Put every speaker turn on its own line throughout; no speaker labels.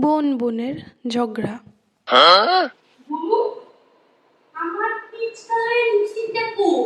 বোন বোনের ঝগড়া।
হ্যাঁ? আমার কো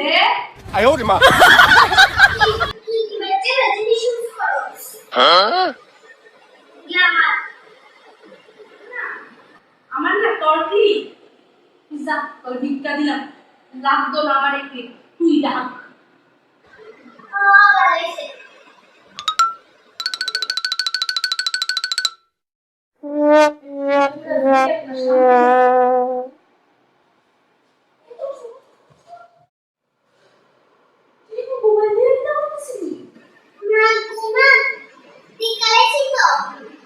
네. 아이 우리
마. আমার
না
তরফি যা তোর ভিক্ষা দিলাম লাগতো না আমার একটি তুই ডাক